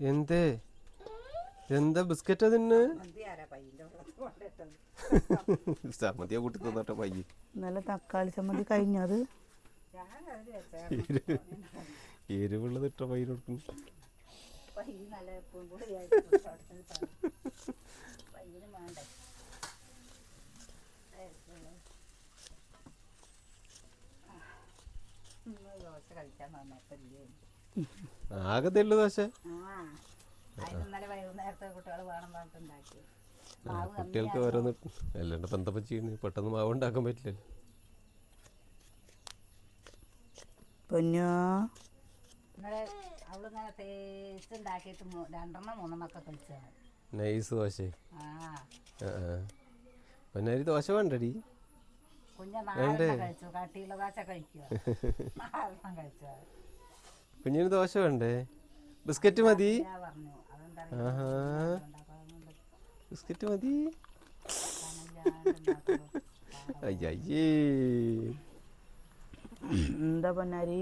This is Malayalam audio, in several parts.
എന്തേ? എന്താ ബിസ്ക്കറ്റ് തിന്ന് ചമ്മന്തിയാ കൂട്ടി തന്നോട്ടെ പയ്യ. നല്ല തക്കാളി ചമ്മന്തി കഴിഞ്ഞത് എരിവുള്ളത് ഇട്ട പയ്യ കൊടുക്കും ദോശ ഇന്നലെ വൈകുന്നേരത്തെ കുട്ടികൾ വേണം പറഞ്ഞിട്ടുണ്ടാക്കി ആ, കുട്ടികൾക്ക് ഓരോന്ന് അല്ലാണ്ട് ഇപ്പം ചെയ്യുന്നു? പെട്ടെന്ന് മാവ് ഉണ്ടാക്കാൻ പറ്റില്ലല്ലോ പൊന്നോ? അവളിങ്ങനെ തേച്ച് ഉണ്ടാക്കിയിട്ട് രണ്ടെണ്ണം മൂന്നെണ്ണമൊക്കെ കഴിച്ചാണ് നൈസ് ദോശ. ആ. പൊന്നാരി ദോശ വേണ്ടടി. കുഞ്ഞ നാലെണ്ണം കഴിച്ചു. കട്ടിയുള്ള ദോശ കഴിക്കുക നാലെണ്ണം കഴിച്ചു കുഞ്ഞിന് ദോശ വേണ്ടേ? ബിസ്ക്കറ്റ് മതി. ആഹാ. ബിസ്ക്കറ്റ് മതി. അയ്യയ്യേ. എന്താ പൊന്നാരി?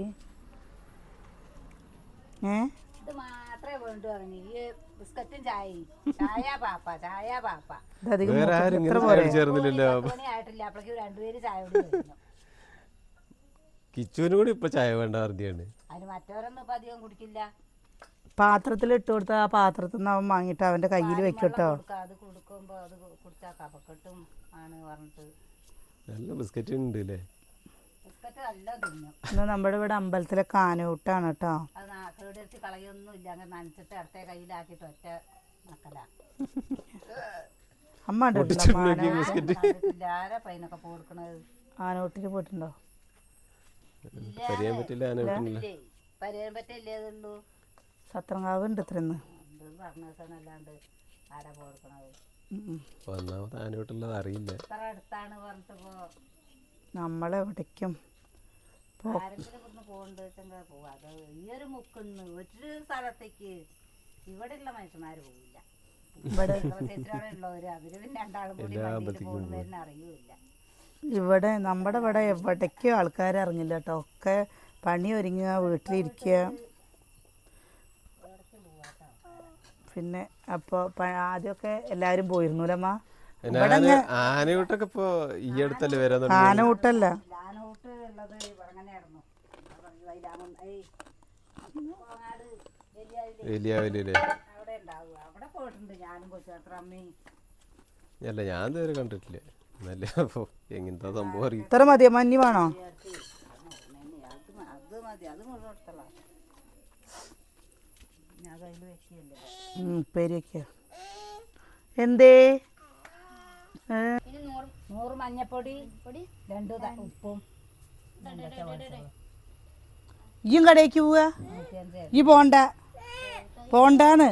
ഏ? ഇത് മാത്രമേ വേണ്ടു അവന്. ഈ ബിസ്ക്കറ്റും ചായയും. ചായ പാപ്പ ചായ പാപ്പ. ഇത് അധികം വേറെ ആരും ചേർന്നില്ലല്ലോ പത്ത് മണി ആയിട്ടില്ല അപ്പോഴേക്കും രണ്ടുപേര് ചായ കുടി കഴിഞ്ഞു കിച്ചുവിന് കൂടി ഇപ്പൊ ചായ വേണ്ട വർദ്ധിയാണ് അതിന് മറ്റവരൊന്നും ഇപ്പൊ അധികം കുടിക്കില്ല. പാത്രത്തിൽ ഇട്ട് കൊടുത്ത ആ പാത്രത്തിൽ നിന്ന് അവൻ വാങ്ങിയിട്ട് അവന്റെ കയ്യിൽ വെക്കട്ടോ കൊടുക്കുക അത് കൊടുക്കുമ്പോ അത് കുടിച്ചാൽ കഫക്കെട്ടും ആണ് പറഞ്ഞിട്ട്. നല്ല ബിസ്ക്കറ്റ് ഉണ്ട് അല്ലേ ബിസ്ക്കറ്റ് നല്ല തിന്നും. ഇന്ന് നമ്മുടെ ഇവിടെ അമ്പലത്തിലെ കാനൂട്ടാണ് കേട്ടോ. അത് നാ- അങ്ങനെ നനച്ചിട്ട് അടുത്ത കയ്യിലാക്കിയിട്ട് ഒറ്റ നക്കല. അമ്മ ഉണ്ടല്ലോ ബിസ്ക്കറ്റ്. ആരാ പൈനൊക്കെ കൊടുക്കണത്? ആനൂട്ടിന് പോയിട്ടുണ്ടോ? പറയാൻ പറ്റില്ല ആന ഇല്ലേ. പരിഹാരം പറ്റില്ലേ അതുള്ളൂ സത്രങ്കാവ് ഉണ്ട് ഇത്രന്ന് ഇത് പറഞ്ഞ ദിവസമല്ലാണ്ട് ആരാ കൊടുക്കണത് ഒന്നാമത് ആന വീട്ടുള്ളത് അറിയില്ല. ഇത്ര അടുത്താണ് പറഞ്ഞിട്ടിപ്പോ നമ്മളെവിടേക്കും ആരെങ്കിലും ഇവിടുന്ന് പോകണ്ട് വെച്ചെങ്കിൽ പോവാ അത് ഈ ഒരു മുക്കുന്ന് ഒരു സ്ഥലത്തേക്ക് ഇവിടെയുള്ള മനുഷ്യന്മാര് പോവില്ല. ഇവിടെ. ഉള്ളവര്. അവർ പിന്നെ രണ്ടാളും കൂടി വണ്ടിയിൽ പോകുന്നവരിനെ അറിയൂല ഇവിടെ നമ്മുടെ ഇവിടെ എവിടേക്കും ആൾക്കാർ ഇറങ്ങില്ല കേട്ടോ ഒക്കെ പണി ഒരുങ്ങുക വീട്ടിലിരിക്കുക. പിന്നെ അപ്പോൾ ആദ്യമൊക്കെ എല്ലാവരും പോയിരുന്നൂലമ്മ? ആന ആനയൂട്ടൊക്കെ ഇപ്പോ ഈ അടുത്തല്ലേ വരാൻ അല്ല ഞാൻ ഇതുവരെ കണ്ടിട്ടില്ല. എങ്ങനത്തെ സംഭവം അറിയും? ഇത്ര മതിയോ? മഞ്ഞ് വേണോ? എന്തേ? നൂറ് മഞ്ഞപ്പൊടി രണ്ട് ഉപ്പും. ഇയ്യും കടയ്ക്ക് പോവുക. നൂറ്റിയഞ്ച് ഈ പോണ്ട. പോണ്ടാന്ന്.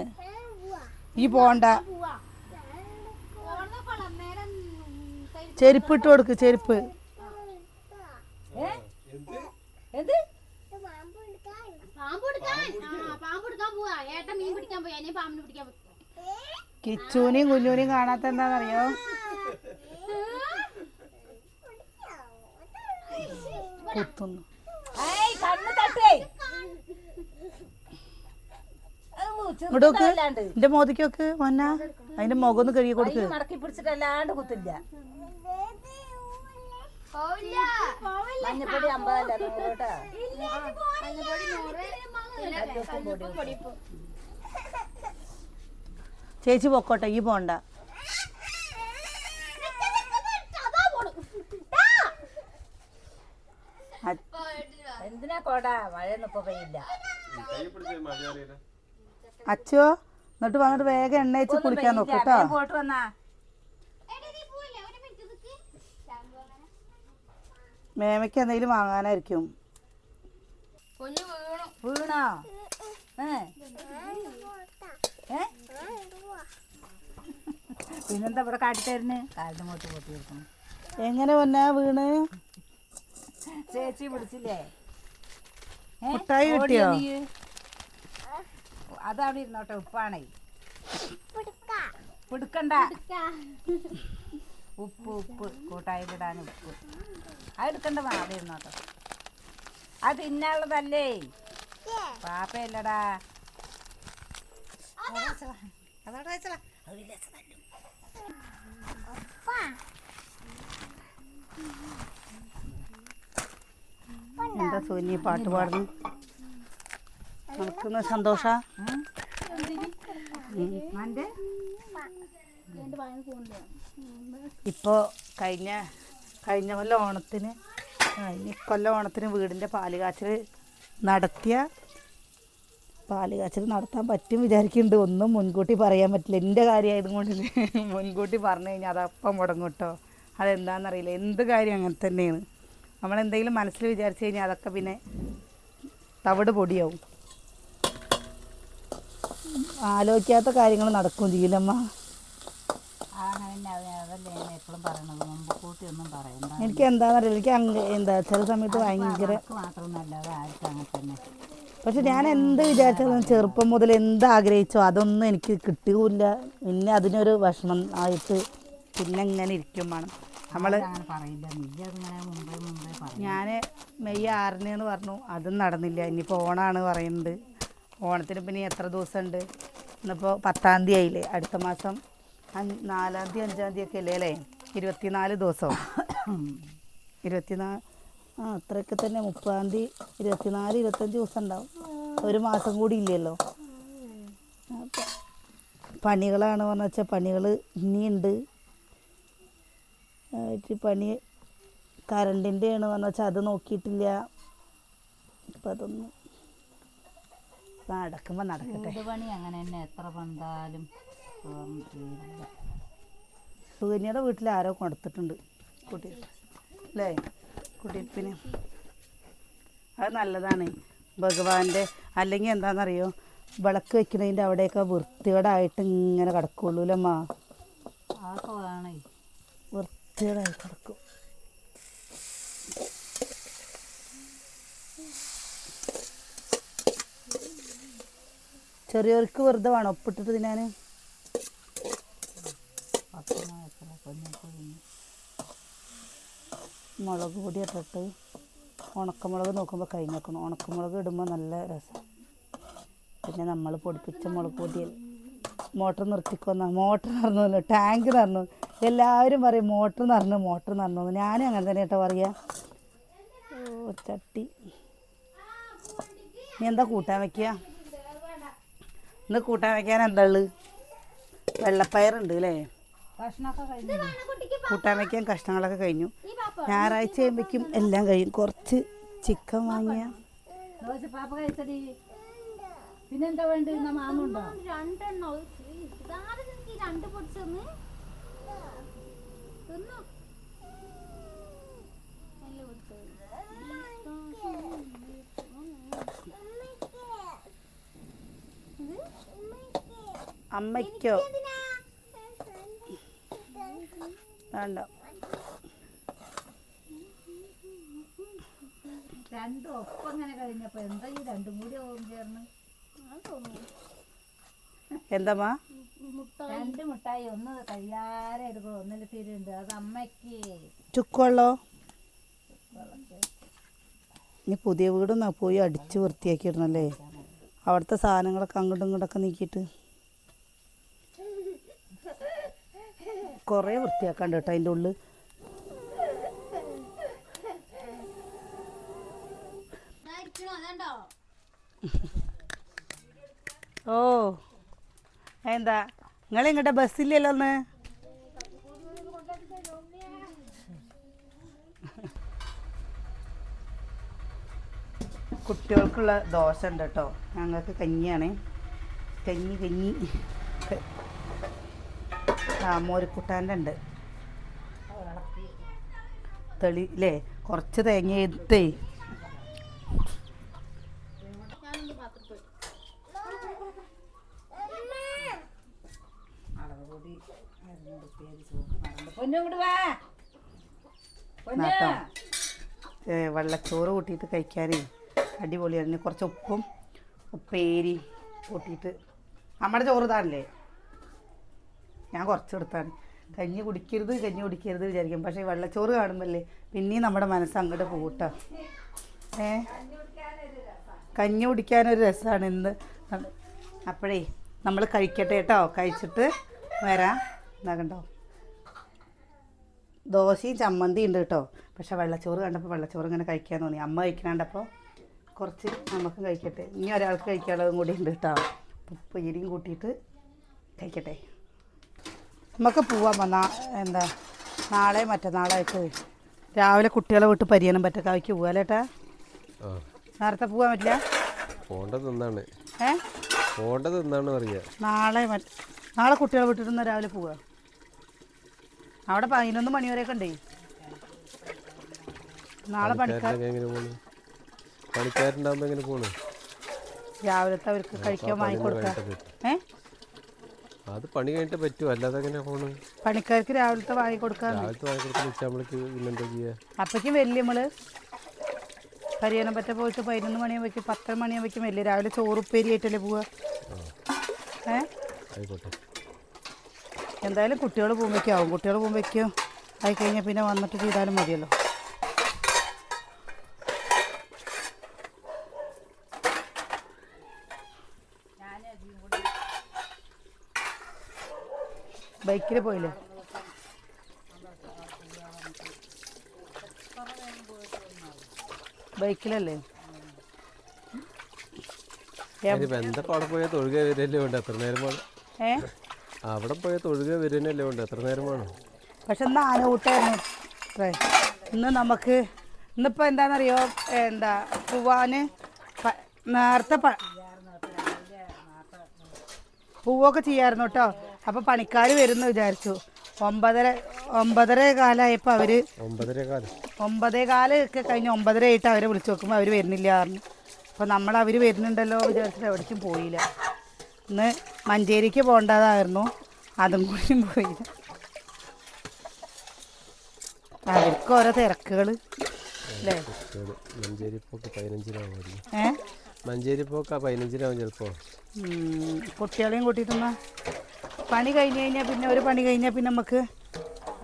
ഈ പോണ്ട. ചെരുപ്പ്. ഇട്ട് കൊടുക്ക് ചെരുപ്പ് കിച്ചൂനെയും കുഞ്ഞൂനെയും കാണാത്ത എന്താണെന്നറിയോ കുത്തുന്നു. എന്റെ മോതിക്ക് നോക്ക് മൊന്ന. അതിന്റെ മുഖം ഒന്ന് കഴുകി കൊടുക്ക്. കുത്തില്ല. മഞ്ഞപ്പൊടി അമ്പതല്ല നൂറ് മഞ്ഞപ്പൊടി നൂറ് പൊടി ചേച്ചി പൊക്കോട്ടെ ഈ പോണ്ട. എന്തിനാ കോടാ? മഴയൊന്നും ഇപ്പൊ പെയ്യില്ല. അച്ചോ എന്നിട്ട് വന്നിട്ട് വേഗം എണ്ണയിച്ച് കുടിക്കാൻ കുളിക്കാൻ നോക്ക് കേട്ടോ. പോയിട്ട് വന്നാ. മേമയ്ക്ക് എന്തെങ്കിലും വാങ്ങാനായിരിക്കും. കുഞ്ഞു വീണു? പിന്നെന്താ ഇവിടെ കാട്ടിത്തരുന്ന്? കാലിന്റെ മോട്ട് പൊട്ടി കൊടുക്കണം എങ്ങനെ പൊന്നാ വീണ്? ചേച്ചി പിടിച്ചില്ലേ? മുട്ടായി കിട്ടിയോ? അതവിടെ ഇരുന്നോട്ടെ ഉപ്പാണേ. പിടുക്കണ്ട. ഉപ്പ് ഉപ്പ് കൂട്ടായിലിടാൻ ഉപ്പ് അത് എടുക്കണ്ട വാ, അവിടെ ഇരുന്നോട്ടെ അത് തിന്നാനുള്ളതല്ലേ പാപ്പയല്ലടാ. എന്താ സോനി പാട്ട് പാടുന്നു നമുക്കൊന്ന് സന്തോഷ ഭയങ്കര ഇപ്പോൾ കഴിഞ്ഞ കഴിഞ്ഞ കൊല്ലം ഓണത്തിന് ഇക്കൊല്ലം ഓണത്തിന് വീടിന്റെ പാൽ കാച്ചൽ നടത്തിയ പാൽ കാച്ചൽ നടത്താൻ പറ്റും വിചാരിക്കുന്നുണ്ട്. ഒന്നും മുൻകൂട്ടി പറയാൻ പറ്റില്ല. എന്റെ കാര്യമായതുകൊണ്ട് മുൻകൂട്ടി പറഞ്ഞു കഴിഞ്ഞാൽ അതപ്പം മുടങ്ങും കേട്ടോ. അതെന്താണെന്നറിയില്ല. എന്ത് കാര്യം അങ്ങനെ തന്നെയാണ്. നമ്മളെന്തെങ്കിലും മനസ്സിൽ വിചാരിച്ചു കഴിഞ്ഞാൽ അതൊക്കെ പിന്നെ തവിട് പൊടിയാവും. ആലോചിക്കാത്ത കാര്യങ്ങൾ നടക്കും അത് അതല്ലേ ഞാൻ എപ്പോഴും പറയണത്. മുമ്പ് കൂട്ടി ഒന്നും പറയണ്ട. എനിക്ക് എന്താണെന്നറിയില്ല എനിക്ക് അങ്ങ് എന്താ ചില സമയത്ത് ഭയങ്കര നമുക്ക് മാത്രമൊന്നുമല്ല അത് ആർക്കും അങ്ങനെ തന്നെ. പക്ഷെ ഞാൻ എന്ത് വിചാരിച്ചാലും ചെറുപ്പം മുതൽ എന്ത് ആഗ്രഹിച്ചോ അതൊന്നും എനിക്ക് കിട്ടുകയില്ല പിന്നെ അതിനൊരു വിഷമം ആയിട്ട് പിന്നെ ഇങ്ങനെ ഇരിക്കും വേണം. നമ്മൾ അങ്ങനെ പറയില്ല. മില്ല അതിങ്ങനെ മുമ്പേ മുമ്പേ പറയും. ഞാൻ മെയ് ആറിന് എന്ന് പറഞ്ഞു. അതും നടന്നില്ല. ഇനിയിപ്പോൾ ഓണാണ് പറയുന്നത്. ഓണത്തിന് പിന്നെ എത്ര ദിവസമുണ്ട്? ഇന്നിപ്പോൾ പത്താം തീയതി ആയില്ലേ? അടുത്ത മാസം നാലാം തീയതി അഞ്ചാം തീയതി ഒക്കെ അല്ലേ അല്ലേ? ഇരുപത്തിനാല് ദിവസം. ഇരുപത്തിനാല് ആ അത്രയൊക്കെ തന്നെ മുപ്പതാം തീയതി ഇരുപത്തിനാല് ഇരുപത്തഞ്ച് ദിവസം ഉണ്ടാവും. ഒരു മാസം കൂടി ഇല്ലല്ലോ. പണികളാണ് പറഞ്ഞു വെച്ചാൽ പണികൾ ഇനിയുണ്ട്. പണി കറണ്ടിന്റെ ആണ് പറഞ്ഞു വെച്ചാൽ അത് നോക്കിയിട്ടില്ല. അപ്പം അതൊന്നും നടക്കുമ്പോൾ നടക്കട്ടെ. പണി അങ്ങനെ തന്നെ? എത്ര തീരില്ല സുകന്യയുടെ വീട്ടിൽ ആരോ കൊടുത്തിട്ടുണ്ട് കുട്ടി അല്ലേ? കുട്ടിപ്പിന് അത് നല്ലതാണ്. ഭഗവാന്റെ അല്ലെങ്കിൽ എന്താണെന്നറിയോ? വിളക്ക് വെക്കുന്നതിന്റെ അവിടെയൊക്കെ വൃത്തികേടായിട്ട് ഇങ്ങനെ കിടക്കുള്ളൂ അമ്മ അതൊക്കെ വേണേ വൃത്തികേടായി കിടക്കും. ചെറിയവർക്ക് വെറുതെ വേണം ഒപ്പിട്ടിട്ട് തിന്നാൻ. പത്തിനോ എത്ര മുളക് പൊടി ഇട്ടിട്ട് ഉണക്കമുളക് നോക്കുമ്പോൾ കഴിഞ്ഞേക്കണം ഉണക്കമുളക് ഇടുമ്പോൾ നല്ല രസം. പിന്നെ നമ്മൾ പൊടിപ്പിച്ച മുളക് പൊടി മോട്ടർ നിർത്തിക്കൊന്ന മോട്ടർ നിറഞ്ഞു ടാങ്ക് നിറഞ്ഞു എല്ലാവരും പറയും മോട്ടർ നിറഞ്ഞു മോട്ടർ നിറഞ്ഞു ഞാനും അങ്ങനെ തന്നെ കേട്ടോ ഓ ചട്ടി. നീ എന്താ കൂട്ടാൻ വയ്ക്കുക ഇന്ന് കൂട്ടാൻ വയ്ക്കാൻ എന്താ ഉള്ളത് വെള്ളപ്പയറുണ്ട് അല്ലേ? കൂട്ടാൻ വയ്ക്കാൻ കഷ്ണങ്ങളൊക്കെ കഴിഞ്ഞു. ഞായറാഴ്ച കഴിയുമ്പോഴേക്കും എല്ലാം കഴിയും. കുറച്ച് ചിക്കൻ വാങ്ങിയ. പിന്നെന്താ വേണ്ടി മാമുണ്ടോ രണ്ടെണ്ണോ. രണ്ട് പൊടിച്ചെന്ന് തിന്നു? അമ്മയ്ക്കോ? വേണ്ട. രണ്ടും ഒപ്പം അങ്ങനെ കഴിഞ്ഞപ്പോ എന്താ ഈ രണ്ടും കൂടി ചേർന്ന്? എന്താ രണ്ട് മുട്ടായി ഒന്ന് കഴിയാരെ എടുക്കും ഒന്നിൽ തിരുണ്ട് അത് അമ്മയ്ക്ക്. ചുക്കുവെള്ളോ? ഇനി പുതിയ വീടൊന്നാ പോയി അടിച്ച് വൃത്തിയാക്കിയിടണല്ലേ? അവിടുത്തെ സാധനങ്ങളൊക്കെ അങ്ങോട്ടും ഇങ്ങോട്ടൊക്കെ നീക്കിയിട്ട്. കുറേ വൃത്തിയാക്കാണ്ട് കേട്ടോ അതിന്റെ ഉള്ളിൽ. ഓ എന്താ? നിങ്ങൾ ഇങ്ങോട്ട് ബസ്സില്ലല്ലോ ഒന്ന് കുട്ടികൾക്കുള്ള ദോശ ഉണ്ട് കേട്ടോ. ഞങ്ങൾക്ക് കഞ്ഞിയാണ്. കഞ്ഞി കഞ്ഞി. ആ മോരിക്കുട്ടാന്റെ ഉണ്ട് തെളി അല്ലേ കുറച്ച് തേങ്ങ എടുത്തേ. വെള്ളച്ചോറ് കൂട്ടിയിട്ട് കഴിക്കാനേ. അടിപൊളിയാണ്. കുറച്ച് ഉപ്പും ഉപ്പേരി കൂട്ടിയിട്ട്. നമ്മുടെ ചോറ് താണല്ലേ ഞാൻ കുറച്ച് കൊടുത്താണ്. കഞ്ഞി കുടിക്കരുത് കഞ്ഞി കുടിക്കരുത് വിചാരിക്കും. പക്ഷേ വെള്ളച്ചോറ് കാണുമ്പല്ലേ പിന്നെയും നമ്മുടെ മനസ്സ് അങ്ങോട്ട് പോകട്ടോ ഏ? കഞ്ഞി കുടിക്കാനൊരു രസമാണ് എന്ത് അപ്പോഴേ നമ്മൾ കഴിക്കട്ടെ കേട്ടോ. കഴിച്ചിട്ട് വരാം. എന്താ കണ്ടോ? ദോശയും ചമ്മന്തി ഉണ്ട് കേട്ടോ. പക്ഷെ വെള്ളച്ചോറ് കണ്ടപ്പോൾ വെള്ളച്ചോറ് ഇങ്ങനെ കഴിക്കാൻ തോന്നി. അമ്മ കഴിക്കണണ്ടപ്പോൾ കുറച്ച് നമുക്ക് കഴിക്കട്ടെ. ഇനി ഒരാൾക്ക് കഴിക്കാനുള്ളതും കൂടി ഉണ്ട് കേട്ടോ. ഉപ്പേരിയും കൂട്ടിയിട്ട് കഴിക്കട്ടെ. നമുക്ക് പോവാം നാ എന്താ നാളെ മറ്റന്നാളായിട്ട് രാവിലെ കുട്ടികളെ വിട്ട് പരിയണം പറ്റക്കാവിക്ക് അവയ്ക്ക് പോവാലേട്ടാ നേരത്തെ പോവാൻ പറ്റില്ല? പോണ്ടത് നിന്നാണ് ഏ? പോണ്ടത് നിന്നാണ് പറയുക നാളെ മറ്റ് നാളെ കുട്ടികളെ വിട്ടിട്ട് രാവിലെ പോവാ. അവിടെ പതിനൊന്ന് മണി വരെയൊക്കെ ഉണ്ടേ. നാളെ പണിക്കാർ പണിക്കാരനൊക്കെ എങ്ങനെ പോണു? പണിക്കാരുണ്ടാകുമ്പോൾ എങ്ങനെ പോണു? രാവിലത്തെ അവർക്ക് കഴിക്കാൻ വാങ്ങിക്കൊടുക്കാം. ഏ? അത് പണി കഴിഞ്ഞിട്ട് പറ്റും. അല്ലാതെ എങ്ങനെ പോണു? പണിക്കാർക്ക് രാവിലത്തെ വാങ്ങി കൊടുക്കാൻ രാവിലത്തെ വാങ്ങിക്കൊടുത്ത് ഉച്ചയാകുമ്പോഴേക്ക് പിന്നെന്താ ചെയ്യാ? അപ്പക്കും വലിയ നമ്മൾ പരിയനം പറ്റ പോയിട്ട് പതിനൊന്ന് മണിയാകുമ്പോഴേക്കും പത്തര മണിയാകുമ്പോഴേക്കും വലിയ. രാവിലെ ചോറുപ്പേരി ആയിട്ടല്ലേ പോവാ? ഏ? ആയിക്കോട്ടെ. എന്തായാലും കുട്ടികൾ പോകുമ്പോഴേക്കും ആവും. കുട്ടികൾ പോകുമ്പോഴേക്കും ആയി കഴിഞ്ഞാൽ പിന്നെ വന്നിട്ട് ചെയ്താലും മതിയല്ലോ. ബൈക്കിൽ പോയില്ലേ? ബൈക്കിലല്ലേ? അവിടെ പോയ തൊഴുക വരല്ലേ വേണ്ട? എത്ര നേരമാണ് അവിടെ പോയ തൊഴുക വരുന്നല്ലേ ഉണ്ട് എത്ര നേരമാണ് പക്ഷെ ഇന്ന് ആനകൂട്ടായിരുന്നു. അത്രേ. ഇന്ന് നമുക്ക് ഇന്നിപ്പോൾ എന്താണെന്നറിയോ എന്താ പൂവാന് നേരത്തെ പൂവൊക്കെ ചെയ്യായിരുന്നു കേട്ടോ. അപ്പോൾ പണിക്കാർ വരുന്നു വിചാരിച്ചു. ഒമ്പതര ഒമ്പതര കാലമായപ്പോൾ അവർ ഒമ്പതര കാലം. ഒമ്പതേ കാലൊക്കെ കഴിഞ്ഞ് ഒമ്പതര ആയിട്ട് അവരെ വിളിച്ചു നോക്കുമ്പോൾ അവർ വരുന്നില്ല പറഞ്ഞു. അപ്പോൾ നമ്മൾ അവർ വരുന്നുണ്ടല്ലോ വിചാരിച്ചിട്ട് എവിടേക്കും പോയില്ല. ഇന്ന് മഞ്ചേരിക്ക് പോകേണ്ടതായിരുന്നു. അതും കൂടിയും പോയില്ല. അവർക്ക് ഓരോ തിരക്കുകൾ അല്ലേ? മഞ്ചേരി പോക്ക് പതിനഞ്ചിനാവുമായിരുന്നു ഏ? മഞ്ചേരി പോക്കാ പതിനഞ്ചിനാവും ചിലപ്പോൾ ഉം, കുട്ടികളെയും കൂട്ടിയിട്ടൊന്ന് പണി കഴിഞ്ഞ് കഴിഞ്ഞാൽ പിന്നെ ഒരു പണി കഴിഞ്ഞാൽ പിന്നെ നമുക്ക്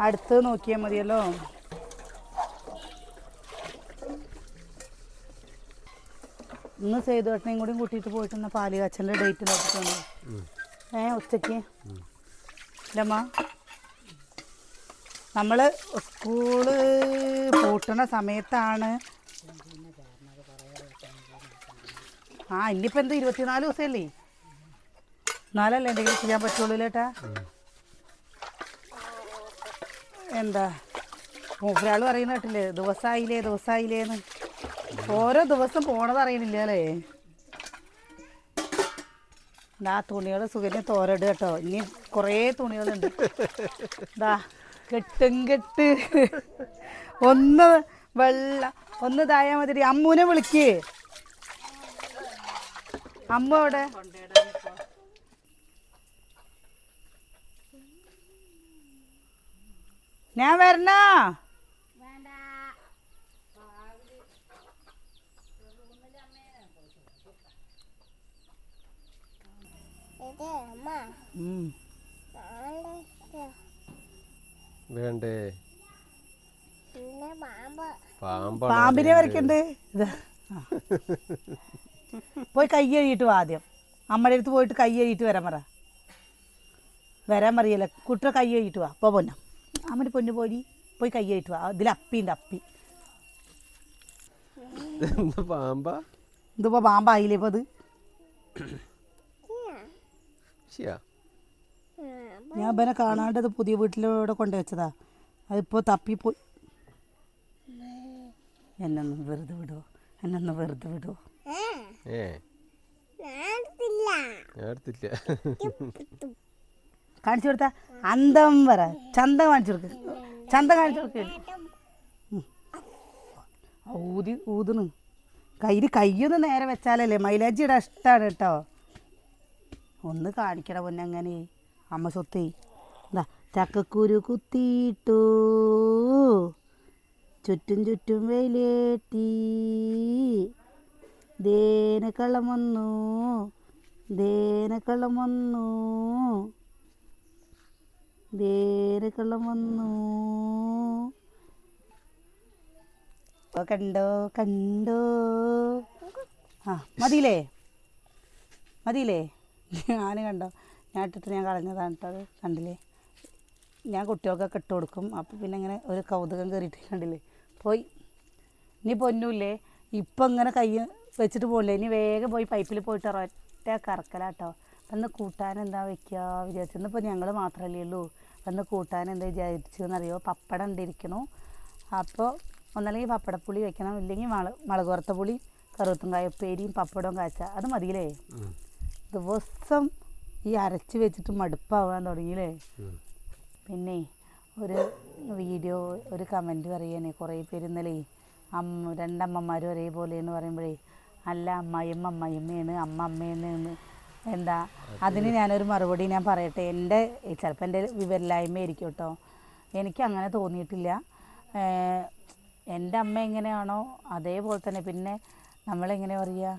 അടുത്ത് നോക്കിയാൽ മതിയല്ലോ. ഇന്ന് സേതുവേട്ടനെയും കൂടി കൂട്ടിയിട്ട് പോയിട്ടൊന്ന് പാൽ കാച്ചലിന്റെ ഡേറ്റ് നോക്കിയിട്ടുണ്ട്. ഏ ഉച്ചയ്ക്ക്? ഇല്ലമ്മ നമ്മൾ സ്കൂൾ പൂട്ടണ സമയത്താണ് ആ ഇനിയിപ്പോൾ എന്ത് ഇരുപത്തിനാല് ദിവസമല്ലേ? നാലല്ലേ എന്തെങ്കിലും ചെയ്യാൻ പറ്റുള്ളൂ ചേട്ടാ എന്താ? മൂപ്പരാൾ പറയുന്ന കേട്ടില്ലേ ദിവസമായില്ലേ ദിവസമായില്ലേന്ന് ഓരോ ദിവസം പോണത് അറിയണില്ല അല്ലേ? ആ തുണികൾ സുഖനെ തോരട് കേട്ടോ. ഇനി കുറേ തുണികളുണ്ട്. ദാ കെട്ടും കെട്ട്. ഒന്ന് വെള്ള ഒന്ന് ഇതായാൽ മതി അമ്മൂനെ വിളിക്കേ. അമ്മ അവിടെ. ഞാൻ വരണോ? ഉം. വേണ്ടേ? പാമ്പിനെ വരയ്ക്കണ്ട്. ഇത്. പോയി കൈ കഴുകിയിട്ട് വാ ആദ്യം. അമ്മയുടെ അടുത്ത് പോയിട്ട് കൈ കഴുകിയിട്ട് വരാൻ പറ. വരാൻ പറയല്ലേ? കുട്ടിയുടെ കൈ കഴുകിയിട്ട് വാ. പോ പൊന്ന. അമ്മന്റെ പൊന്നു പോരി പോയി കൈ കഴുകിയിട്ട് വാ. ഇതിൽ അപ്പിന്റെ അപ്പി. എന്താ പാമ്പാ? ഇതിപ്പോൾ പാമ്പായില്ലേ ഇപ്പോൾ അത് ഞാൻ ഇവനെ കാണാണ്ടത് പുതിയ വീട്ടിലൂടെ കൊണ്ടുവച്ചതാ അതിപ്പോൾ തപ്പിപ്പോയി എന്നൊന്ന് വെറുതെ വിടുമോ എന്നൊന്ന് വെറുതെ വിടുമോ ഏ. എടുത്തില്ല കാണിച്ചു കൊടുത്താ? അന്തം പറ. ചന്ത കാണിച്ചു കൊടുക്ക. ചന്ത കാണിച്ചു കൊടുക്ക. ഊതി ഊതുന്നു. കയ്യിൽ കയ്യൊന്ന് നേരെ വെച്ചാലല്ലേ? മൈലാജിയുടെ ഇഷ്ടമാണ് കേട്ടോ. ഒന്ന് കാണിക്കട പൊന്നങ്ങനെ. അമ്മ സ്വത്തേ. എന്താ ചക്കക്കുരു കുത്തിയിട്ടു. ചുറ്റും ചുറ്റും വെയിലേറ്റി. ദേന വന്നു. ദേന വന്നു. ദേന വന്നു. കണ്ടോ കണ്ടോ? ആ മതിയില്ലേ? മതിയില്ലേ? ഞാൻ കണ്ടോ ഞാൻ ഇട്ടിട്ട് ഞാൻ കളഞ്ഞതാണ് കേട്ടോ അത് കണ്ടില്ലേ? ഞാൻ കുട്ടികൾക്കൊക്കെ ഇട്ട് കൊടുക്കും. അപ്പോൾ പിന്നെ ഇങ്ങനെ ഒരു കൗതുകം കയറിയിട്ട് കണ്ടില്ലേ? പോയി. ഇനി പൊന്നൂല്ലേ? ഇപ്പം ഇങ്ങനെ കൈ വെച്ചിട്ട് പോകില്ല ഇനി വേഗം പോയി പൈപ്പിൽ പോയിട്ട് ഒറ്റ കറക്കലാട്ടോ. അന്ന് കൂട്ടാൻ എന്താ വെക്കുക വിചാരിച്ചു. ഇന്നിപ്പോൾ ഞങ്ങൾ മാത്രമല്ലേ ഉള്ളൂ. അന്ന് കൂട്ടാൻ എന്താ വിചാരിച്ചു എന്നറിയോ പപ്പടം ഉണ്ടിരിക്കണു അപ്പോൾ ഒന്നല്ലെങ്കിൽ പപ്പടപ്പുളി വെക്കണം. ഇല്ലെങ്കിൽ മള മുളക് വറുത്ത പുളി കറുത്തും കായ ഉപ്പേരിയും പപ്പടവും കാച്ച. അത് മതിയില്ലേ. ദിവസം ഈ അരച്ച് വെച്ചിട്ട് മടുപ്പാവാൻ തുടങ്ങിയില്ലേ? പിന്നെ ഒരു വീഡിയോ ഒരു കമന്റ് പറയണേ കുറേ പേര് ഇന്നലെ അമ്മ രണ്ടമ്മമാരും ഒരേപോലെ എന്ന് പറയുമ്പോഴേ അല്ല അമ്മായിയമ്മ അമ്മായിയമ്മയാണ് അമ്മ അമ്മയാണ് എന്താ? അതിന് ഞാനൊരു മറുപടി ഞാൻ പറയട്ടെ. എന്റെ ചിലപ്പോൾ എന്റെ വിവരലായ്മയായിരിക്കും കേട്ടോ എനിക്ക് അങ്ങനെ തോന്നിയിട്ടില്ല എന്റെ അമ്മ എങ്ങനെയാണോ അതേപോലെ തന്നെ. പിന്നെ നമ്മളെങ്ങനെ പറയുക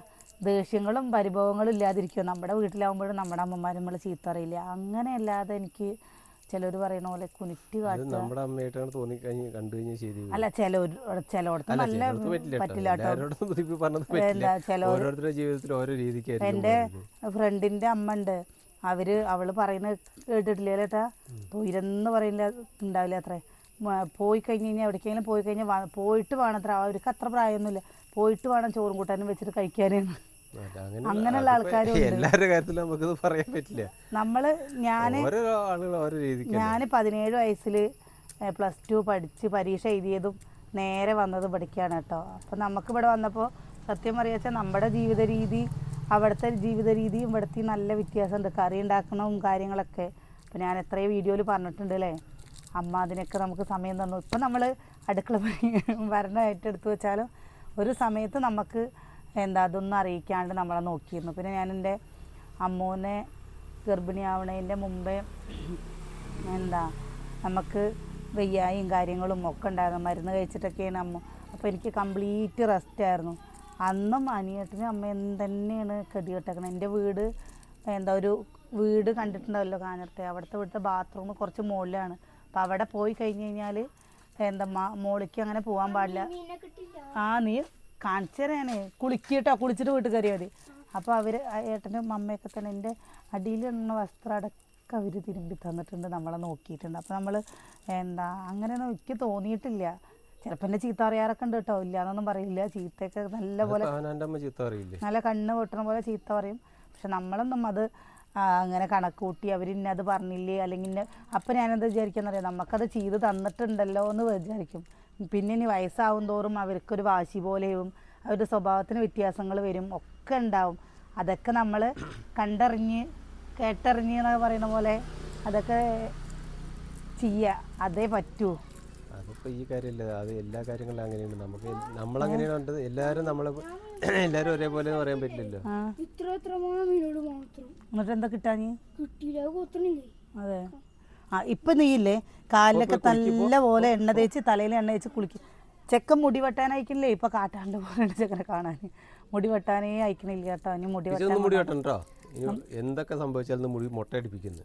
ദേഷ്യങ്ങളും പരിഭവങ്ങളും ഇല്ലാതിരിക്കുമോ നമ്മുടെ വീട്ടിലാവുമ്പോഴും നമ്മുടെ അമ്മമാർ നമ്മൾ ചീത്ത അറിയില്ല അങ്ങനെയല്ലാതെ എനിക്ക് ചിലർ പറയുന്ന പോലെ കുനിറ്റി കാട്ടുക. നമ്മുടെ അമ്മയായിട്ടാണ് തോന്നി കഴിഞ്ഞ് കണ്ടു ശരി അല്ല ചിലർ ചിലയിടത്ത് നല്ല പറ്റില്ല ഓരോരുത്തരുടെ ജീവിതത്തിൽ ഓരോ രീതിക്കായിരിക്കും എന്റെ പോകുന്നത്. ഫ്രണ്ടിന്റെ അമ്മ ഉണ്ട്. അവർ അവൾ പറയുന്ന കേട്ടിട്ടില്ലേ ചേട്ടാ തൊയിരെന്ന് പറയില്ല ഉണ്ടാവില്ല അത്രേ. പോയി കഴിഞ്ഞ് കഴിഞ്ഞാൽ എവിടേക്കെങ്കിലും പോയി കഴിഞ്ഞാൽ പോയിട്ട് വേണം അത്ര. അവർക്ക് അത്ര പ്രായമൊന്നുമില്ല. പോയിട്ട് വേണം ചോറും കൂട്ടാനും വെച്ചിട്ട് അങ്ങനെ അങ്ങനെയുള്ള ആൾക്കാരും. എല്ലാവരുടെ കാര്യത്തിലും നമുക്കത് പറയാൻ പറ്റില്ല. നമ്മൾ ഞാൻ ഓരോ ആളുകൾ ഓരോ രീതിക്ക് ഞാൻ പതിനേഴ് വയസ്സിൽ പ്ലസ് ടു പഠിച്ച് പരീക്ഷ എഴുതിയതും നേരെ വന്നത് പഠിക്കുകയാണ് കേട്ടോ. അപ്പോൾ നമുക്ക് ഇവിടെ വന്നപ്പോൾ സത്യം പറയുക നമ്മുടെ ജീവിത രീതി അവിടുത്തെ ജീവിത രീതിയും ഇവിടുത്തെ നല്ല വ്യത്യാസമുണ്ട്. കറി ഉണ്ടാക്കണവും കാര്യങ്ങളൊക്കെ. അപ്പോൾ ഞാൻ എത്രയോ വീഡിയോയിൽ പറഞ്ഞിട്ടുണ്ട് അല്ലേ? അമ്മ അതിനൊക്കെ നമുക്ക് സമയം തന്നു. ഇപ്പം നമ്മൾ അടുക്കള പണി ഭരണം ഏറ്റെടുത്ത് വെച്ചാലും ഒരു സമയത്ത് നമുക്ക് എന്താ അതൊന്നും അറിയിക്കാണ്ട് നമ്മളെ നോക്കിയിരുന്നു. പിന്നെ ഞാൻ എന്റെ അമ്മൂനെ ഗർഭിണിയാവണതിന്റെ മുമ്പേ എന്താ നമുക്ക് വെയ്യായും കാര്യങ്ങളും ഒക്കെ ഉണ്ടായിരുന്നു. മരുന്ന് കഴിച്ചിട്ടൊക്കെയാണ് അമ്മ. അപ്പോൾ എനിക്ക് കംപ്ലീറ്റ് റെസ്റ്റ് ആയിരുന്നു. അന്നും അനിയട്ടിനും അമ്മയും തന്നെയാണ് കെട്ടേക്കുന്നത് എന്റെ വീട് എന്താ ഒരു വീട് കണ്ടിട്ടുണ്ടാവല്ലോ കാഞ്ഞിരത്തെ. അവിടുത്തെ വീട്ടിലെ ബാത്റൂം കുറച്ച് മുകളിലാണ് അപ്പോൾ അവിടെ പോയി കഴിഞ്ഞ് കഴിഞ്ഞാൽ എന്താ മാ- മോളിക്ക് അങ്ങനെ പോകാൻ പാടില്ല. ആ നീ കാണിച്ചു കുളിക്കിട്ടോ കുളിക്കട്ടോ കുളിച്ചിട്ട് വീട്ടിൽ കയറിയാൽ മതി അപ്പോൾ അവർ ഏട്ടനും അമ്മയൊക്കെ തന്നെ എന്റെ അടിയിലിടുന്ന വസ്ത്രം അടക്കം അവർ തിരുമ്പി തന്നിട്ടുണ്ട് നമ്മളെ നോക്കിയിട്ടുണ്ട്. അപ്പോൾ നമ്മൾ എന്താ അങ്ങനെ എനിക്ക് തോന്നിയിട്ടില്ല. ചിലപ്പോൾ എന്റെ ചീത്ത അറിയാറൊക്കെ ഉണ്ട് കേട്ടോ. ഇല്ല എന്നൊന്നും പറയില്ല. ചീത്തയൊക്കെ നല്ല പോലെ നല്ല കണ്ണ് പൊട്ടണ പോലെ ചീത്ത പറയും. പക്ഷെ നമ്മളൊന്നും അത് അങ്ങനെ കണക്ക് കൂട്ടി അവർ ഇന്നത് പറഞ്ഞില്ലേ? അല്ലെങ്കിൽ അപ്പം ഞാനെന്താ വിചാരിക്കാന്നറിയാം? നമുക്കത് ചെയ്ത് തന്നിട്ടുണ്ടല്ലോ എന്ന് വിചാരിക്കും. പിന്നെ ഇനി വയസ്സാവും തോറും അവർക്കൊരു വാശി പോലെയും അവരുടെ സ്വഭാവത്തിന് വ്യത്യാസങ്ങൾ വരും ഒക്കെ ഉണ്ടാവും. അതൊക്കെ നമ്മൾ കണ്ടറിഞ്ഞ് കേട്ടറിഞ്ഞ് എന്നൊക്കെ പറയുന്ന പോലെ അതൊക്കെ ചെയ്യുക അതേ പറ്റൂ. അതിപ്പോൾ ഈ കാര്യമില്ല. അത് എല്ലാ കാര്യങ്ങളും അങ്ങനെയാണ് നമുക്ക് നമ്മളങ്ങനെയാണ് ഉണ്ട് എല്ലാവരും നമ്മൾ എല്ലാവരും ഒരേപോലെ എന്ന് പറയാൻ പറ്റില്ലല്ലോ. ആ. ഇത്ര എത്ര മീനോട് മാത്രം. എന്നിട്ട് എന്താ കിട്ടാൻ കിട്ടിയില്ല അതെ. ആ ഇപ്പം നീയില്ലേ? കാലിലൊക്കെ നല്ല പോലെ എണ്ണ തേച്ച് തലയിൽ എണ്ണ തേച്ച് കുളിക്കും. ചെക്കൻ മുടി വെട്ടാൻ അയക്കണില്ലേ ഇപ്പൊ കാട്ടാണ്ട് പോലെയുണ്ട് ചെക്കനെ കാണാൻ മുടി വെട്ടാനേ അയക്കണില്ല കേട്ടോ. ഇനി മുടി വെട്ടാൻ മുടി വെട്ടണ്ടോ എന്തൊക്കെ സംഭവിച്ചാലും മുടി മുട്ടയടിപ്പിക്കുന്നു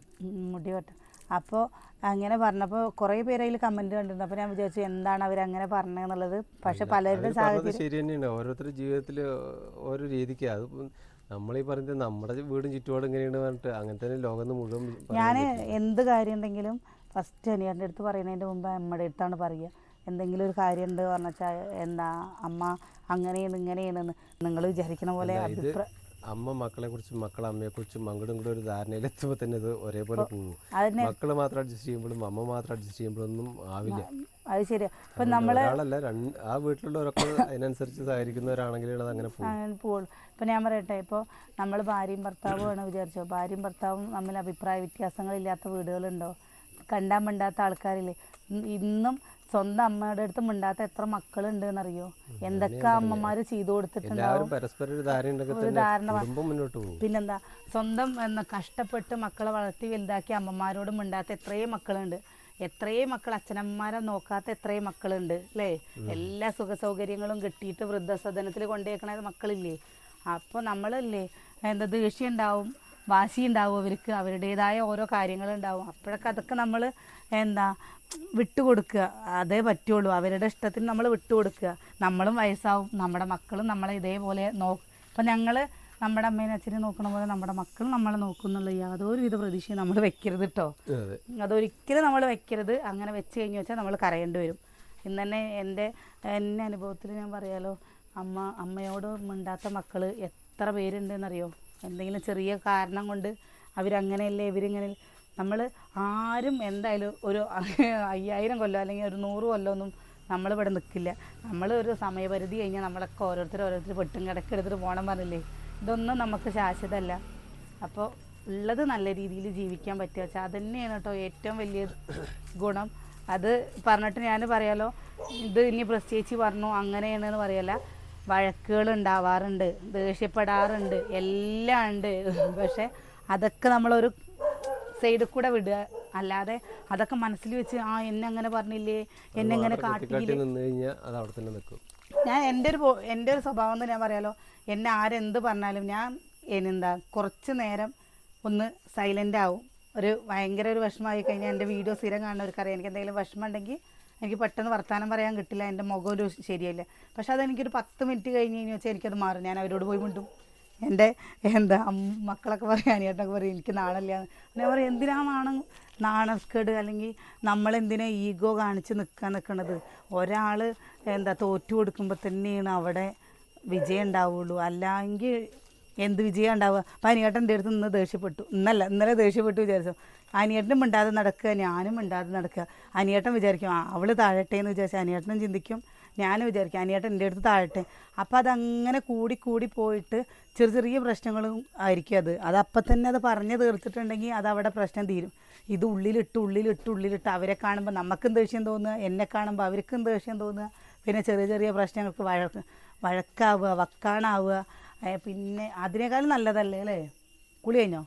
മുടി വെട്ട. അപ്പോൾ അങ്ങനെ പറഞ്ഞപ്പോൾ കുറേ പേര് അതിൽ കമന്റ് കണ്ടിരുന്നു. അപ്പോൾ ഞാൻ വിചാരിച്ചു എന്താണ് അവർ അങ്ങനെ പറഞ്ഞതെന്നുള്ളത് പക്ഷെ പലരുടെ സാഹചര്യം ശരി തന്നെയാണ്. ഓരോരുത്തരുടെ ജീവിതത്തിൽ ഓരോ രീതിക്ക്. അത് നമ്മളീ പറഞ്ഞത് നമ്മുടെ വീടും ചുറ്റുപാടും ഇങ്ങനെയാണ് പറഞ്ഞിട്ട് അങ്ങനെ തന്നെ ലോകം മുഴുവൻ ഞാൻ എന്ത് കാര്യം ഉണ്ടെങ്കിലും ഫസ്റ്റ് അനിയന്റെ അടുത്ത് പറയുന്നതിന്റെ മുമ്പ് അമ്മയുടെ അടുത്താണ് പറയുക. എന്തെങ്കിലും ഒരു കാര്യം ഉണ്ട് പറഞ്ഞാൽ എന്താ അമ്മ അങ്ങനെയാണ് ഇങ്ങനെയാണെന്ന്. നിങ്ങൾ വിചാരിക്കുന്ന പോലെ അഭിപ്രായം അമ്മ മക്കളെ കുറിച്ചും മക്കൾ അമ്മയെ കുറിച്ചും അങ്ങോട്ടും കൂടെ ഒരു ധാരണയിലെത്തുമ്പോൾ തന്നെ അത് ഒരേപോലെ പോകും മക്കൾ മാത്രം അഡ്ജസ്റ്റ് ചെയ്യുമ്പോഴും അമ്മ മാത്രം അഡ്ജസ്റ്റ് ചെയ്യുമ്പോഴൊന്നും ആവില്ല. അത് ശരിയാ. അപ്പൊ നമ്മളെ നമ്മൾ ഒരാളല്ല രണ്ട് ആ വീട്ടിലുള്ളവരൊക്കെ അതിനനുസരിച്ച് സഹകരിക്കുന്നവരാണെങ്കിൽ അത് അങ്ങനെ പോകും ഇപ്പൊ ഇപ്പം ഞാൻ പറയട്ടെ ഇപ്പോൾ നമ്മൾ ഭാര്യയും ഭർത്താവും ആണ് വിചാരിച്ചോ? ഭാര്യയും ഭർത്താവും തമ്മിൽ അഭിപ്രായ വ്യത്യാസങ്ങളില്ലാത്ത വീടുകളുണ്ടോ? കണ്ടാൻ മിണ്ടാത്ത ആൾക്കാരില്ലേ? ഇന്നും സ്വന്തം അമ്മയുടെ അടുത്ത് മിണ്ടാത്ത എത്ര മക്കളുണ്ട് എന്നറിയോ എന്തൊക്കെ അമ്മമാർ ചെയ്തു കൊടുത്തിട്ടുണ്ടാവും ഒരു ധാരണ പിന്നെന്താ? സ്വന്തം എന്ന കഷ്ടപ്പെട്ട് മക്കളെ വളർത്തി വലുതാക്കി അമ്മമാരോട് മിണ്ടാത്ത എത്രയും മക്കളുണ്ട്. എത്രയും മക്കൾ അച്ഛനമ്മമാരെ നോക്കാത്ത എത്രയും മക്കളുണ്ട് അല്ലേ? എല്ലാ സുഖ സൗകര്യങ്ങളും കിട്ടിയിട്ട് വൃദ്ധസദനത്തിൽ കൊണ്ടുവയ്ക്കണ മക്കളില്ലേ? അപ്പോൾ നമ്മളല്ലേ എന്താ ദേഷ്യം ഉണ്ടാവും വാശി ഉണ്ടാവും അവർക്ക് അവരുടേതായ ഓരോ കാര്യങ്ങളുണ്ടാവും അപ്പോഴൊക്കെ അതൊക്കെ നമ്മൾ എന്താ വിട്ടുകൊടുക്കുക. അതേ പറ്റുള്ളൂ. അവരുടെ ഇഷ്ടത്തിന് നമ്മൾ വിട്ടുകൊടുക്കുക. നമ്മളും വയസ്സാവും. നമ്മുടെ മക്കളും നമ്മളെ ഇതേപോലെ നോ അപ്പം ഞങ്ങൾ നമ്മുടെ അമ്മേനെ അച്ഛനെ നോക്കണ പോലെ നമ്മുടെ മക്കൾ നമ്മളെ നോക്കുന്നുള്ള യാതൊരു വിധ പ്രതീക്ഷയും നമ്മൾ വെക്കരുത് കേട്ടോ അതെ അതൊരിക്കലും നമ്മൾ വെക്കരുത്. അങ്ങനെ വെച്ച് കഴിഞ്ഞ് വെച്ചാൽ നമ്മൾ കരയേണ്ടി വരും. ഇന്ന് തന്നെ എന്റെ എന്റെ അനുഭവത്തിൽ ഞാൻ പറയാലോ അമ്മ അമ്മയോട് മിണ്ടാത്ത മക്കൾ എത്ര പേരുണ്ടെന്നറിയോ? എന്തെങ്കിലും ചെറിയ കാരണം കൊണ്ട് അവരങ്ങനെയല്ലേ ഇവരിങ്ങനെ നമ്മൾ ആരും എന്തായാലും ഒരു അയ്യായിരം കൊല്ലം അല്ലെങ്കിൽ ഒരു നൂറ് കൊല്ലമൊന്നും നമ്മളിവിടെ നിൽക്കില്ല നമ്മൾ ഒരു സമയപരിധി കഴിഞ്ഞാൽ നമ്മളൊക്കെ ഓരോരുത്തർ ഓരോരുത്തർ പെട്ടും കിടക്കെടുത്തിട്ട് പോകണം പറഞ്ഞില്ലേ? ഇതൊന്നും നമുക്ക് ശാശ്വതമല്ല അപ്പോൾ ഉള്ളത് നല്ല രീതിയിൽ ജീവിക്കാൻ പറ്റുക. വെച്ചാൽ അതുതന്നെയാണ് കേട്ടോ ഏറ്റവും വലിയ ഗുണം. അത് പറഞ്ഞിട്ട് ഞാൻ പറയാലോ ഇത് ഇനി പ്രത്യേകിച്ച് പറഞ്ഞു അങ്ങനെയാണെന്ന് പറയല്ല. വഴക്കുകൾ ഉണ്ടാവാറുണ്ട് ദേഷ്യപ്പെടാറുണ്ട് എല്ലാം ഉണ്ട്. പക്ഷെ അതൊക്കെ നമ്മളൊരു സൈഡിൽ കൂടെ വിടുക. അല്ലാതെ അതൊക്കെ മനസ്സിൽ വെച്ച് ആ എന്നെ അങ്ങനെ പറഞ്ഞില്ലേ? എന്നെ അങ്ങനെ കാട്ടിയില്ലേ? ഞാൻ എന്റെ ഒരു എന്റെ ഒരു സ്വഭാവം എന്ന് ഞാൻ പറയാലോ. എന്നെ ആരെന്ത് പറഞ്ഞാലും ഞാൻ എന്താ കുറച്ച് നേരം ഒന്ന് സൈലന്റ് ആവും. ഒരു ഭയങ്കര ഒരു വിഷമമായി കഴിഞ്ഞാൽ എന്റെ വീഡിയോ സ്ഥിരം കാണുന്നവർക്കറിയാം. എനിക്ക് എന്തെങ്കിലും വിഷമം ഉണ്ടെങ്കിൽ എനിക്ക് പെട്ടെന്ന് വർത്തമാനം പറയാൻ കിട്ടില്ല. എന്റെ മുഖം ഒരു ശരിയല്ല പക്ഷെ അതെനിക്കൊരു പത്ത് മിനിറ്റ് കഴിഞ്ഞ് കഴിഞ്ഞ് വെച്ചാൽ എനിക്കത് മാറും. ഞാൻ അവരോട് പോയി മിണ്ടും. എന്റെ എന്താ മക്കളൊക്കെ പറയും അനിയേട്ടൊക്കെ പറയും എനിക്ക് നാണല്ല ഞാൻ പറയും എന്തിനാ നാണം നാണക്കേട്? അല്ലെങ്കിൽ നമ്മളെന്തിനാ ഈഗോ കാണിച്ച് നിൽക്കാൻ നിൽക്കണത് ഒരാൾ എന്താ തോറ്റു കൊടുക്കുമ്പോൾ തന്നെയാണ് അവിടെ വിജയം ഉണ്ടാവുള്ളൂ. അല്ലെങ്കിൽ എന്ത് വിജയം ഉണ്ടാവുക? അപ്പം അനിയേട്ടൻ എന്റെ അടുത്ത് ഇന്ന് ദേഷ്യപ്പെട്ടു. ഇന്നല്ല ഇന്നലെ ദേഷ്യപ്പെട്ടു വിചാരിച്ചു. അനിയേട്ടനും മിണ്ടാതെ നടക്കുക ഞാനും മിണ്ടാതെ നടക്കുക. അനിയേട്ടൻ വിചാരിക്കും അവൾ താഴട്ടെ എന്ന് വിചാരിച്ചാൽ അനിയേട്ടനും ചിന്തിക്കും. ഞാനും വിചാരിക്കും അനിയേട്ടൻ എന്റെ അടുത്ത് താഴട്ടെ. അപ്പോൾ അതങ്ങനെ കൂടി കൂടി പോയിട്ട് ചെറിയ ചെറിയ പ്രശ്നങ്ങളും ആയിരിക്കും അത്. അത് അപ്പം തന്നെ അത് പറഞ്ഞു തീർത്തിട്ടുണ്ടെങ്കിൽ അത് അവിടെ പ്രശ്നം തീരും. ഇത് ഉള്ളിലിട്ട് ഉള്ളിലിട്ട് ഉള്ളിലിട്ട് അവരെ കാണുമ്പോൾ നമുക്കും ദേഷ്യം തോന്നുക? എന്നെ കാണുമ്പോൾ അവർക്കും ദേഷ്യം തോന്നുക? പിന്നെ ചെറിയ ചെറിയ പ്രശ്നങ്ങൾക്ക് വഴക്ക് വഴക്കാവുക വക്കാണാവുക. പിന്നെ അതിനേക്കാളും നല്ലതല്ലേ അല്ലേ? കുളി കഴിഞ്ഞോ?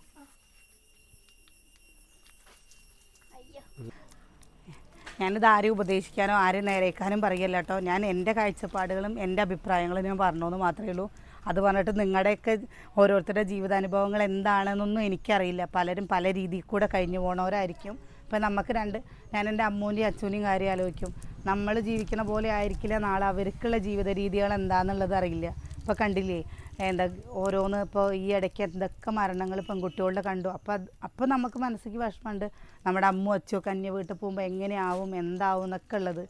ഞാനിത് ആരെയും ഉപദേശിക്കാനോ ആരെയും നേരേക്കാനും പറയല്ല കേട്ടോ. ഞാൻ എന്റെ കാഴ്ചപ്പാടുകളും എന്റെ അഭിപ്രായങ്ങളും ഞാൻ പറഞ്ഞോന്ന് മാത്രമേ ഉള്ളൂ. അത് പറഞ്ഞിട്ട് നിങ്ങളുടെയൊക്കെ ഓരോരുത്തരുടെ ജീവിതാനുഭവങ്ങൾ എന്താണെന്നൊന്നും എനിക്കറിയില്ല. പലരും പല രീതിയിൽ കൂടെ കഴിഞ്ഞു പോണവരായിരിക്കും. ഇപ്പം നമുക്ക് രണ്ട് ഞാൻ എന്റെ അമ്മൂന്റെയും അച്ഛന്റെയും കാര്യം ആലോചിക്കും. നമ്മൾ ജീവിക്കുന്ന പോലെ ആയിരിക്കില്ല നാളെ അവർക്കുള്ള ജീവിത രീതികൾ എന്താണെന്നുള്ളത് അറിയില്ല. ഇപ്പോൾ കണ്ടില്ലേ എന്താ ഓരോന്ന് ഇപ്പോൾ ഈ ഇടയ്ക്ക് എന്തൊക്കെ മരണങ്ങൾ പെൺകുട്ടികളുടെ കണ്ടു. അപ്പോൾ അപ്പോൾ നമുക്ക് മനസ്സിക്ക് വിഷമമുണ്ട്. നമ്മുടെ അമ്മ അച്ഛോ കന്യ വീട്ടിൽ പോകുമ്പോൾ എങ്ങനെയാവും എന്താവും എന്നൊക്കെ ഉള്ളത്.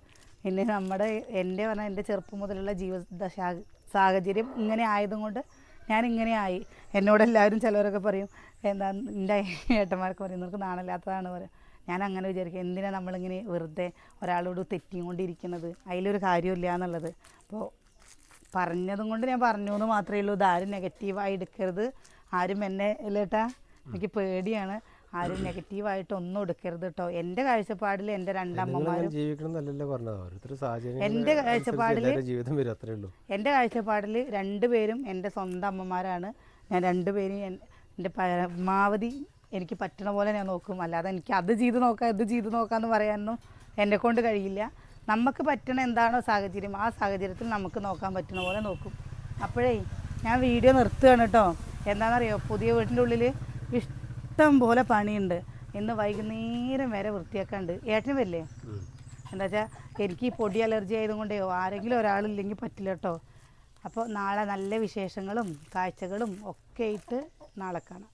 പിന്നെ നമ്മുടെ എന്റെ പറഞ്ഞാൽ എന്റെ ചെറുപ്പം മുതലുള്ള ജീവിത സാഹചര്യം ഇങ്ങനെ ആയതും കൊണ്ട് ഞാൻ ഇങ്ങനെ ആയി. എന്നോട് എല്ലാവരും ചിലവരൊക്കെ പറയും എന്താ എന്റെ ഏട്ടന്മാർക്ക് പറയും നിനക്ക് നാണല്ലാത്തതാണ് പറയും. ഞാൻ അങ്ങനെ വിചാരിക്കും എന്തിനാണ് നമ്മളിങ്ങനെ വെറുതെ ഒരാളോട് തെറ്റിയും കൊണ്ടിരിക്കുന്നത് അതിലൊരു കാര്യമില്ല എന്നുള്ളത്. അപ്പോൾ പറഞ്ഞതും കൊണ്ട് ഞാൻ പറഞ്ഞു എന്ന് മാത്രമേ ഉള്ളൂ. ഇതാരും നെഗറ്റീവായി എടുക്കരുത്. ആരും എന്നെ ഇല്ലേട്ടാ എനിക്ക് പേടിയാണ്. ആരും നെഗറ്റീവായിട്ട് ഒന്നും എടുക്കരുത് കേട്ടോ എന്റെ കാഴ്ചപ്പാടിൽ എന്റെ രണ്ടമ്മമാരും എന്റെ കാഴ്ചപ്പാടിൽ എന്റെ കാഴ്ചപ്പാടിൽ കാഴ്ചപ്പാടിൽ രണ്ടുപേരും എന്റെ സ്വന്തം അമ്മമാരാണ്. ഞാൻ രണ്ടുപേരും എന്റെ പരമാവധി എനിക്ക് പറ്റണ പോലെ ഞാൻ നോക്കും. അല്ലാതെ എനിക്ക് അത് ചെയ്ത് നോക്കാം ഇത് ചെയ്ത് നോക്കാന്ന് പറയാനൊന്നും എന്നെ കൊണ്ട് കഴിയില്ല. നമുക്ക് പറ്റണ എന്താണോ സാഹചര്യം ആ സാഹചര്യത്തിൽ നമുക്ക് നോക്കാൻ പറ്റുന്ന പോലെ നോക്കും. അപ്പോഴേ ഞാൻ വീഡിയോ നിർത്തുകയാണ് കേട്ടോ. എന്താണെന്നറിയോ? പുതിയ വീട്ടിന്റെ ഉള്ളിൽ ഇഷ്ടം പോലെ പണിയുണ്ട്. ഇന്ന് വൈകുന്നേരം വരെ വൃത്തിയാക്കാണ്ട്. ഏട്ടനും വരില്ലേ. എന്താ വെച്ചാൽ എനിക്ക് ഈ പൊടി അലർജി ആയതുകൊണ്ടേ ആരെങ്കിലും ഒരാളില്ലെങ്കിൽ പറ്റില്ല കേട്ടോ. അപ്പോൾ നാളെ നല്ല വിശേഷങ്ങളും കാഴ്ചകളും ഒക്കെ ആയിട്ട് നാളെ കാണാം.